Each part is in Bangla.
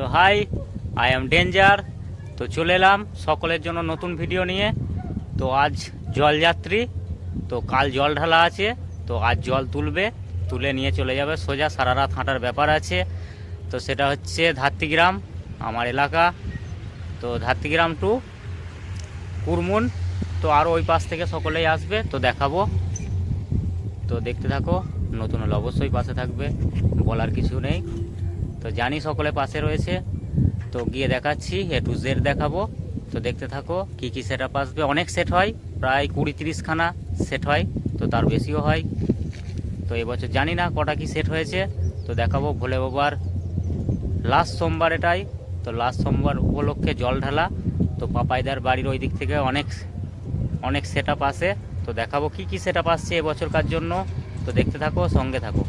তো হাই আই এম ডেঞ্জার তো চলে এলাম সকলের জন্য নতুন ভিডিও নিয়ে। তো আজ জলযাত্রী তো কাল জল ঢালা আছে, তো আজ জল তুলবে, তুলে নিয়ে চলে যাবে সোজা, সারা রাত হাঁটার ব্যাপার আছে। তো সেটা হচ্ছে ধাত্রিগ্রাম, আমার এলাকা। তো ধাত্রিগ্রাম টু কুরমুন, তো আরও ওই পাশ থেকে সকলেই আসবে, তো দেখাবো। তো দেখতে থাকো, নতুন হলে অবশ্যই পাশে থাকবে, বলার কিছু নেই। তো জানি সকলে পাশে রয়েছে। তো গিয়ে দেখাচ্ছি এ টু জেড দেখাবো। তো দেখতে থাকো কি কি সেট আপ আসবে। অনেক সেট হয়, প্রায় কুড়ি তিরিশখানা সেট হয়, তো তার বেশিও হয়। তো এবছর জানি না কটা কি সেট হয়েছে। তো দেখাবো ভোলে বাবার লাস্ট সোমবার এটাই। তো লাস্ট সোমবার উপলক্ষে জল ঢালা। তো পাপাইদার বাড়ির ওই দিক থেকে অনেক অনেক সেট আসে। তো দেখাবো কি কি সেট আপ আসছে এবছরকার জন্য। তো দেখতে থাকো, সঙ্গে থাকো।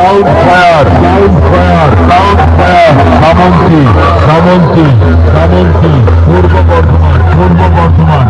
Sound fire sound fire sound fire Samanti Samanti Samanti Purba Bardhaman Purba Bardhaman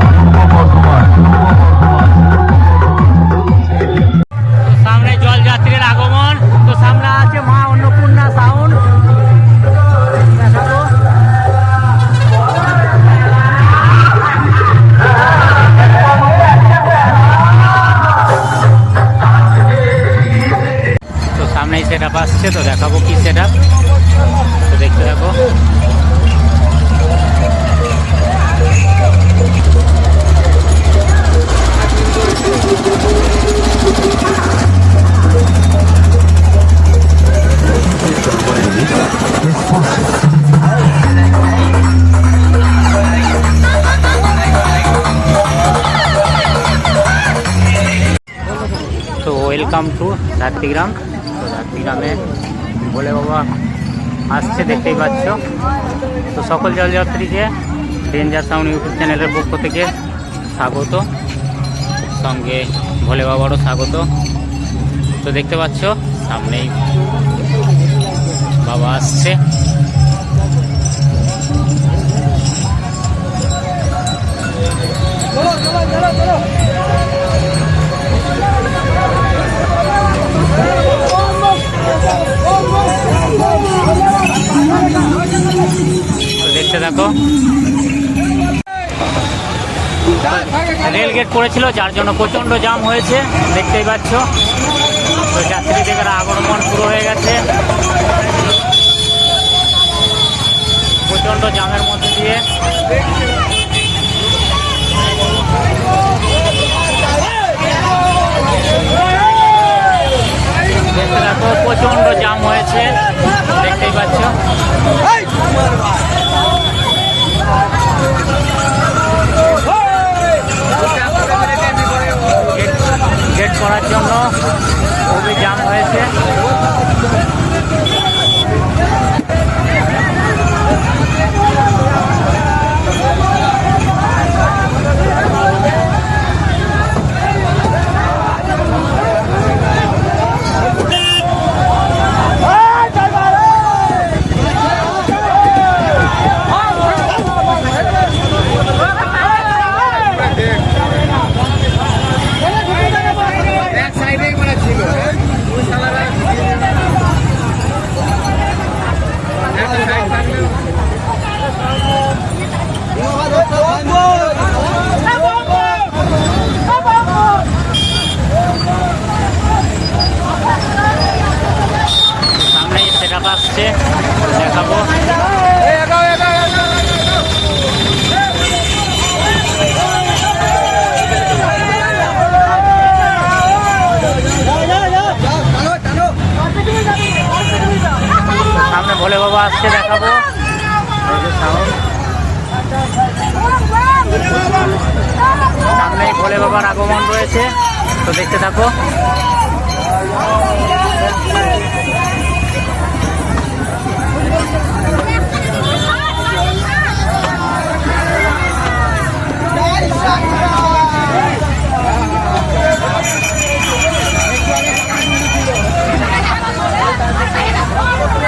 welcome to Dhatrigram তো ধাত্রিগ্রামে বলে বাবা, আসছে, দেখতেই পাচ্ছ। তো সকল জলযাত্রীকে ডেঞ্জার সাউন্ড ইউটিউব চ্যানেলের পক্ষ থেকে স্বাগত। সঙ্গে ভোলে বাবারও স্বাগত। তো দেখতে পাচ্ছ, সামনেই বাবা আসছে। দেখতে থাকো। রেল গেট পড়েছিল, যার জন্য প্রচণ্ড জাম হয়েছে, দেখতেই পাচ্ছ। তো যাত্রীদের আগমন শুরু হয়ে গেছে। প্রচণ্ড জামের মধ্যে দিয়ে। দেখতে দেখো জাম হয়েছে দেখতেই পাচ্ছ। গেট করার জন্য খুবই জাম হয়েছে সামনে সেট আপ আসছে দেখাবো আসছে দেখাবো। সামনে ভোলে বাবার আগমন রয়েছে তো দেখতে থাকো।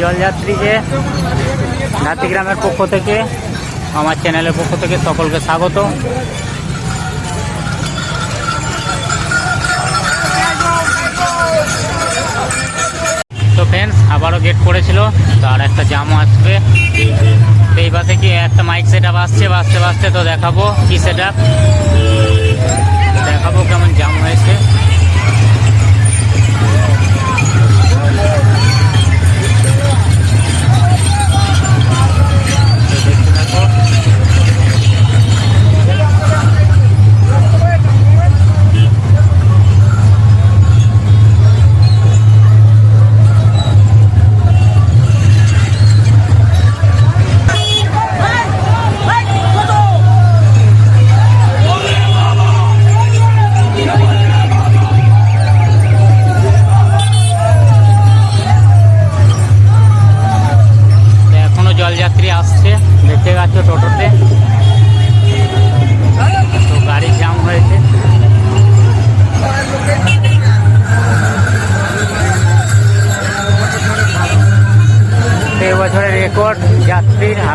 জলযাত্রীকে নাতিগ্রামের পক্ষ থেকে, আমার চ্যানেলের পক্ষ থেকে সকলকে স্বাগত। তো ফ্রেন্ডস আবারও গেট করেছিল তো আর একটা জামও আসবে। তো এই পাশে কি একটা মাইক সেট আপ আসছে বাঁচতে বাঁচতে তো দেখাবো কি সেট দেখাবো কেমন জাম হয়েছে।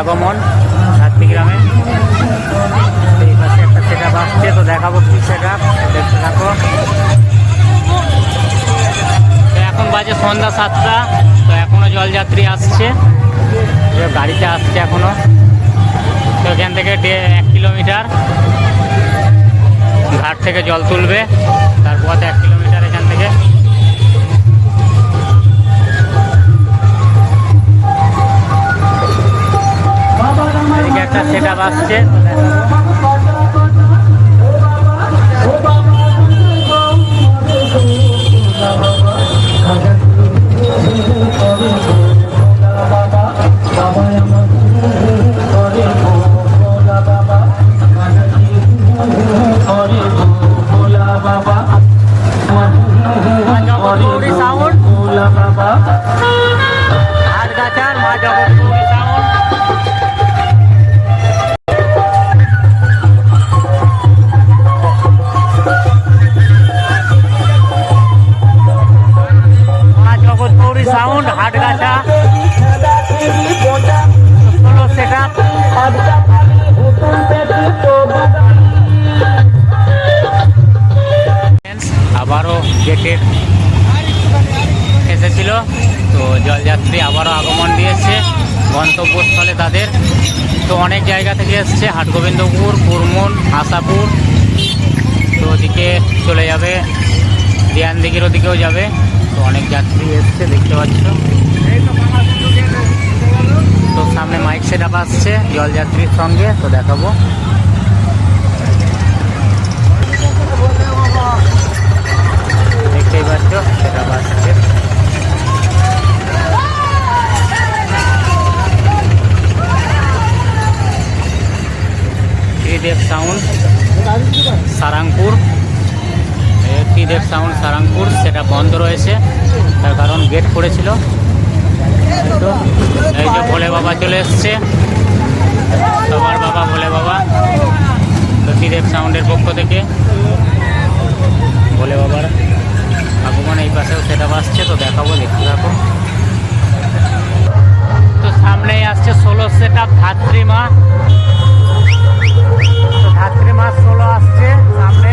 আগমন যাত্রীগ্রামে তো এই পাশে একটা সেট আপ আসছে, তো দেখাবো কি সেট আপ দেখতে থাকো। তো এখন বাজে সন্ধ্যা সাতটা, তো এখনও জলযাত্রী আসছে। গাড়িতে আসছে এখনও। তো এখান থেকে এক কিলোমিটার। ঘাট থেকে জল তুলবে তারপর এক কিলোমিটার এখান এদিকে একটা সেট আপ চলে যাবে। দিয়ান দিঘির ওদিকেও যাবে। তো অনেক যাত্রী এসছে, দেখতে পাচ্ছ। তো সামনে মাইক সেট আপ আসছে জলযাত্রীর সঙ্গে, তো দেখাবো। দেখতেই পাচ্ছ সেটা আসছে। ত্রিদেব সাউন্ড সারাংপুর। ত্রিদেব সাউন্ড সারাংপুর, সেটা বন্ধ রয়েছে। তার কারণ গেট পড়েছিল তো এই যে ভোলে বাবা চলে এসছে। সবার বাবা, ভোলে বাবা। তো ত্রিদেব সাউন্ডের পক্ষ থেকে ভোলে বাবার আগমন এই পাশেও সেটা আসছে তো দেখাবো, দেখতে থাকো তো সামনেই আসছে ষোলো সেট আপ ধাত্রী মা। ধাত্রী মা ষোলো আসছে সামনে।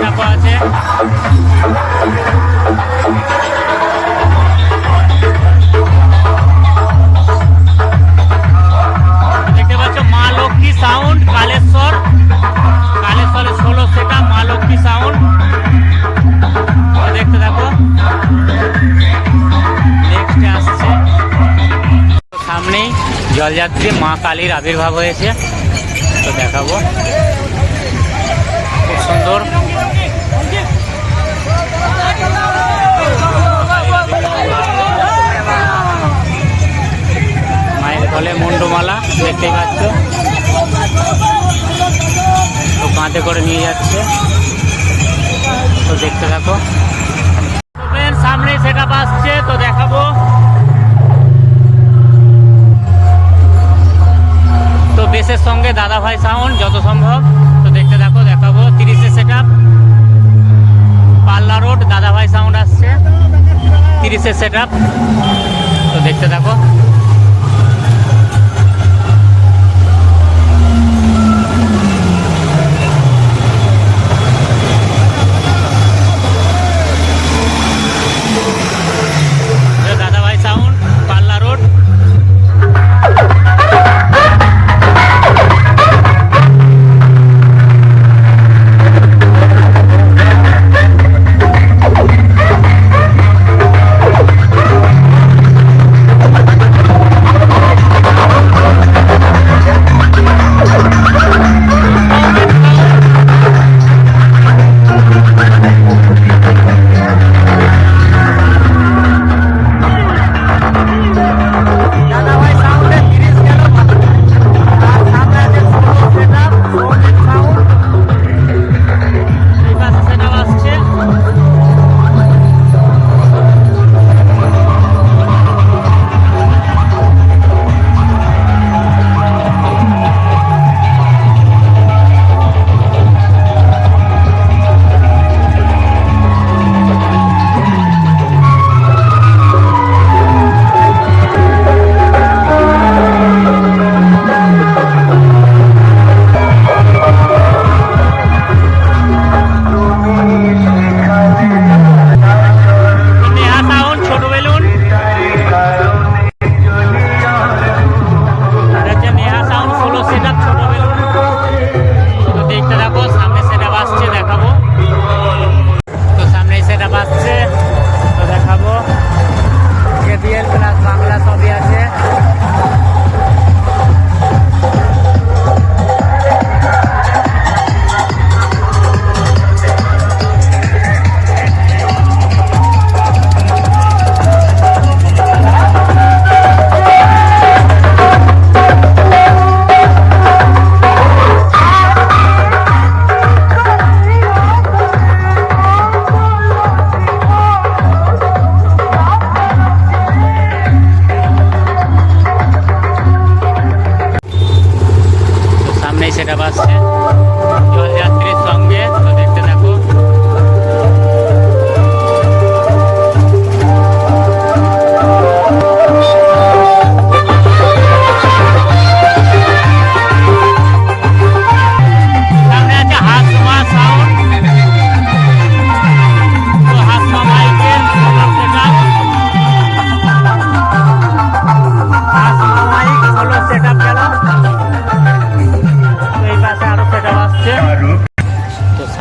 সেট আছে দেখতে পাচ্ছ মা লক্ষ্মী সাউন্ড কালেশ্বর। কালেশ্বরের ষোলো সেটা, মা লক্ষ্মী সাউন্ড দেখতে থাকো নেক্সট আসছে। সামনেই জলযাত্রী মা কালীর আবির্ভাব হয়েছে। তো দেখাবো। খুব সুন্দর। দেখতেই পাচ্ছ। তো কাঁধে করে নিয়ে যাচ্ছে। তো দেখতে থাকো। সামনে সেটা আসছে, তো দেখাবো। তো বেসের সঙ্গে দাদা ভাই সাউন্ড যত সম্ভব। তো দেখতে থাকো, দেখাবো। তিরিশে সেট আপ পাল্লা রোড দাদা ভাই সাউন্ড আসছে। তিরিশে সেট তো দেখতে থাকো।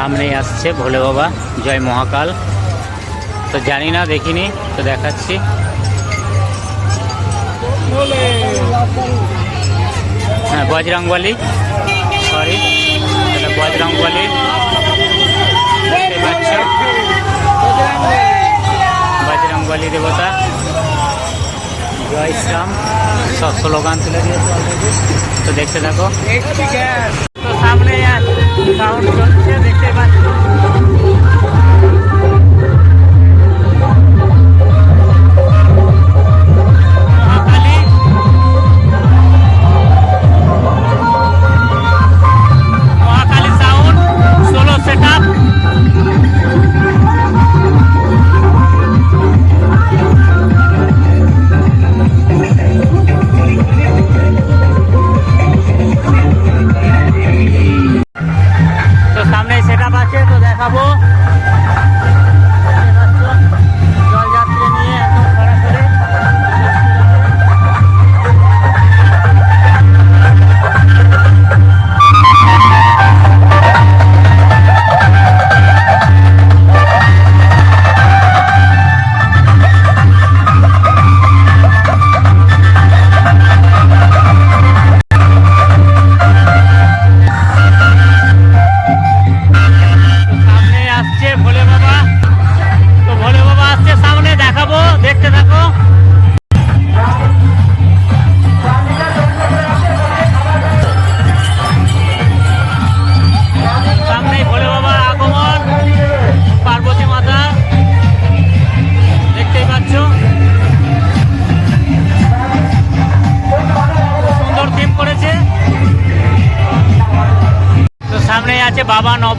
সামনেই আসছে ভোলে বাবা, জয় মহাকাল। তো জানি না, দেখিনি, তো দেখাচ্ছি। হ্যাঁ বজরংবলী। সরি এটা বজরংবলী। দেবতা। জয় শ্রাম সব স্লোগান তুলে দিয়েছে তো দেখতে থাকো। সামনে সাউন্ড চলছে দেখতে পাচ্ছ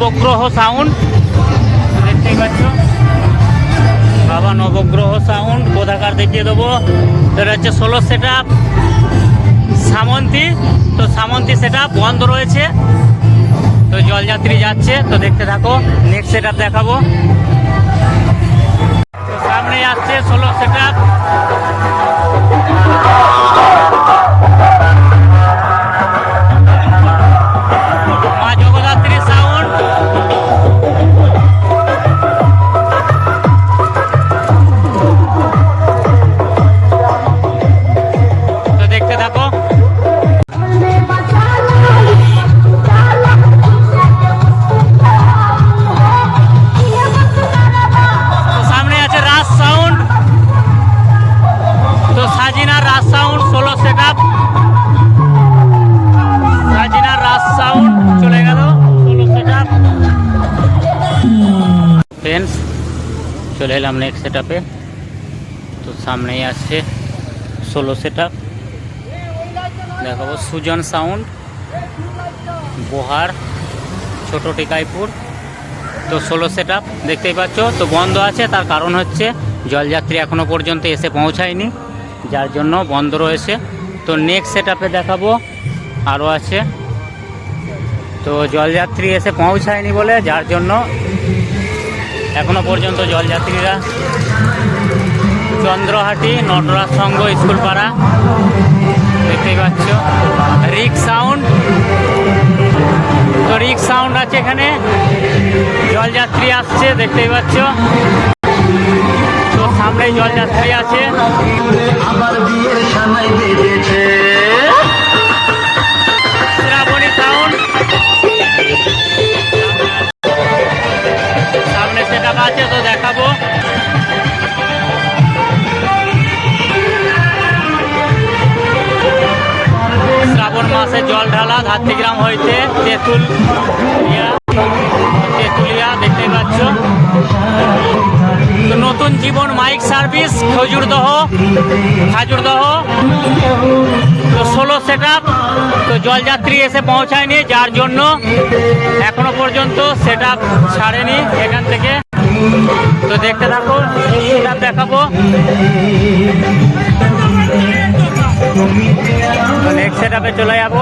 নবগ্রহ সাউন্ড দেখতেই পাচ্ছ? বাবা, নবগ্রহ সাউন্ড কোথাকার দেখিয়ে দেবো। এটা হচ্ছে ষোলো সেট সামন্তী, তো সামন্তী সেটা বন্ধ রয়েছে। তো জলযাত্রী যাচ্ছে, তো দেখতে থাকো নেক্সট সেট দেখাবো। সামনে আসছে ষোলো সেট এলাম নেক্সট সেট তো সামনেই আসছে ষোলো সেট দেখাবো সুজন সাউন্ড বোহার ছোট টিকাইপুর। তো ষোলো সেট দেখতেই পাচ্ছ, তো বন্ধ আছে, তার কারণ হচ্ছে জলযাত্রী এখনও পর্যন্ত এসে পৌঁছায়নি, যার জন্য বন্ধ রয়েছে। তো নেক্সট সেট দেখাবো আরও আছে। তো জলযাত্রী এসে পৌঁছায়নি বলে, যার জন্য এখনও পর্যন্ত জলযাত্রীরা চন্দ্রহাটি নটরাজ সংঘ স্কুল পাড়া দেখতেই পাচ্ছ। Rick sound. তো রিক সাউন্ড আছে এখানে। জলযাত্রী আসছে, দেখতেই পাচ্ছ। তো সামনেই জলযাত্রী আছে। বিয়ের বেজেছে হইতে তেঁতুল তেঁতুলিয়া দেখতে পাচ্ছ। নতুন জীবন মাইক সার্ভিস খজুরদহ খাজুরদহ তো ষোলো সেট তো জলযাত্রী এসে পৌঁছায়নি, যার জন্য এখনও পর্যন্ত সেট আপ ছাড়েনি এখান থেকে। তো দেখতে থাকো সেট দেখাবো। নেক্সট সেট চলে যাব।